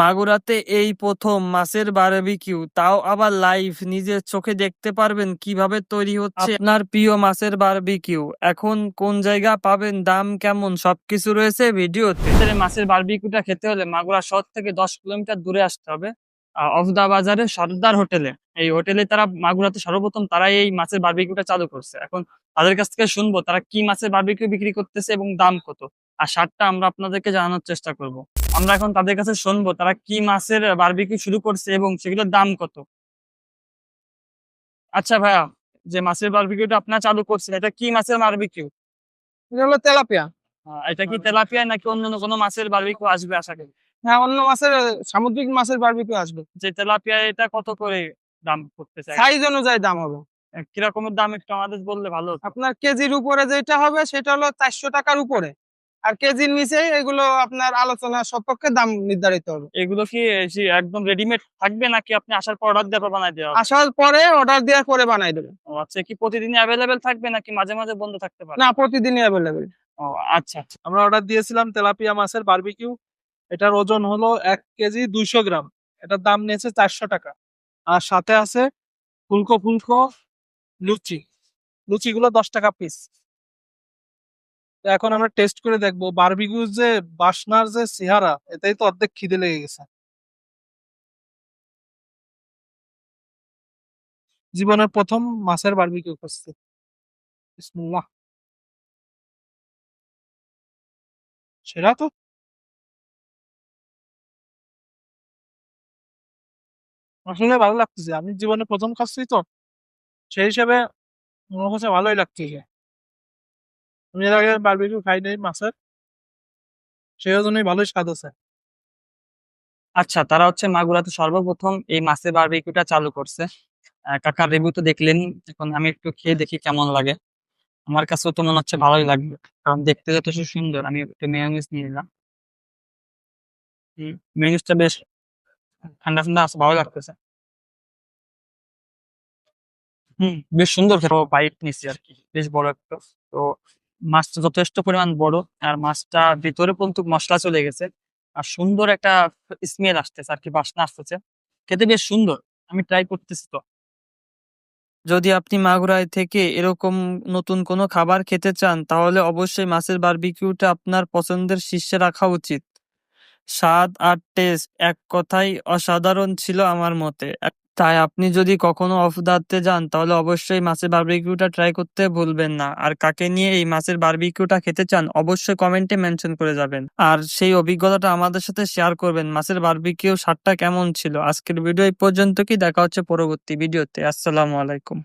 মাগুরাতে এই প্রথম মাছের বারবিকিউ, তাও আবার লাইভ, নিজের চোখে দেখতে পারবেন কীভাবে তৈরি হচ্ছে আপনার প্রিয় মাছের বারবিকিউ। এখন কোন জায়গা পাবেন, দাম কেমন, সবকিছু রয়েছে ভিডিওতে। মাছের বারবিকিউটা খেতে হলে মাগুরা শহর থেকে দশ কিলোমিটার দূরে আসতে হবে অফদা বাজারে সর্দার হোটেলে। এই হোটেলে তারা মাগুরাতে সর্বপ্রথম তারা এই মাছের বারবিকিউটা চালু করছে। এখন তাদের কাছ থেকে শুনব তারা কি মাছের বারবিকিউ বিক্রি করতেছে এবং দাম কত, আর সারটা আমরা আপনাদেরকে জানানোর চেষ্টা করব। আমরা এখন তাদের কাছে শুনব তারা কি মাছের বারবিকিউ শুরু করছে এবং সেগুলোর দাম কত? আচ্ছা ভাইয়া যে মাছের বারবিকিউটা আপনার চালু করছেন এটা কি মাছের বারবিকিউ এটা হলো তেলাপিয়া। এটা কি তেলাপিয়া নাকি অন্য কোনো মাছের বারবিকিউ আসবে আশা করি? হ্যাঁ অন্য মাছের সামুদ্রিক মাছের বারবিকিউ আসবে। যে তেলাপিয়া এটা কত করে দাম করতেছে? সাইজ অনুযায়ী দাম হবে। কিরকমের দাম একটু আমাদের বললে ভালো আপনার কেজির উপরে যেটা হবে সেটা হলো চারশো টাকার উপরে। আর কেজির নিচে এগুলো আপনার আলোচনা সপক্ষে দাম নির্ধারিত হবে। এগুলো কি একদম রেডিমেড থাকবে নাকি আপনি আসার পর অর্ডার দেওয়ার পর বানাই দেওয়া আসার পরে অর্ডার দেওয়ার পরে বানাই দেবে। ও আচ্ছা কি প্রতিদিন অ্যাভেলেবেল থাকবে নাকি মাঝে মাঝে বন্ধ থাকতে পারে? না প্রতিদিনই অ্যাভেলেবেল ও আচ্ছা আচ্ছা। আমরা অর্ডার দিয়েছিলাম তেলাপিয়া মাছের বারবিকিউ এটার ওজন হলো এক কেজি দুইশো গ্রাম। এটার দাম নিয়েছে চারশো টাকা। আর সাথে আছে ফুলকো ফুলকো লুচি। লুচিগুলো দশ টাকা পিস এখন আমরা টেস্ট করে দেখব। বারবিকিউ যে, বাসনার যে চেহারা এটাই তো অর্ধেক খিদে লেগে গেছে। জীবনের প্রথম মাছের বারবিকিউ করছি। সেরা তো আসলে ভালো লাগতেছে। আমি জীবনে প্রথম খাচ্ছি তো, সেই হিসাবে আমার কাছে ভালোই লাগতেছে। আমি এর আগে বারবিকিউ খাই নাই মাছের। সেই জন্যই ভালোই স্বাদ আছে। আচ্ছা তারা হচ্ছে মাগুরাতে সর্বপ্রথম এই মাছের বারবিকিউটা চালু করছে। কাকার রিভিউ তো দেখলেন, এখন আমি একটু খেয়ে দেখি কেমন লাগে। আমার কাছেও তো মনে হচ্ছে ভালোই লাগবে, কারণ দেখতে যথেষ্ট সুন্দর। আমি একটু মেয়োনিজ নিয়ে নিলাম। বেশ ঠান্ডা ঠান্ডা আছে, ভালো লাগতেছে। হুম, বেশ সুন্দর খেতে। বাইট নিচ্ছি আর কি, বেশ বড় একটা। তো মাছটা যথেষ্ট পরিমাণ বড় আর মাছটা ভিতরে পর্যন্ত মশলা চলে গেছে। আর সুন্দর একটা স্মেল আসতেছে আর কি, বাসনা আসতেছে। খেতে বেশ সুন্দর, আমি ট্রাই করতেছি তো। যদি আপনি মাগুরায় থেকে এরকম নতুন কোনো খাবার খেতে চান, তাহলে অবশ্যই মাছের বারবিকিউটা আপনার পছন্দের শীর্ষে রাখা উচিত। স্বাদ আর টেস্ট এক কথাই অসাধারণ ছিল আমার মতে। তাই আপনি যদি কখনো অফ দাঁড়তে যান, তাহলে অবশ্যই মাছের বারবিকিউটা ট্রাই করতে ভুলবেন না। আর কাকে নিয়ে এই মাছের বারবিকিউটা খেতে চান, অবশ্যই কমেন্টে মেনশন করে যাবেন। আর সেই অভিজ্ঞতাটা আমাদের সাথে শেয়ার করবেন, মাছের বারবিকিউ স্বাদটা কেমন ছিল। আজকের ভিডিও এই পর্যন্ত কি দেখা হচ্ছে পরবর্তী ভিডিওতে আসসালামু আলাইকুম।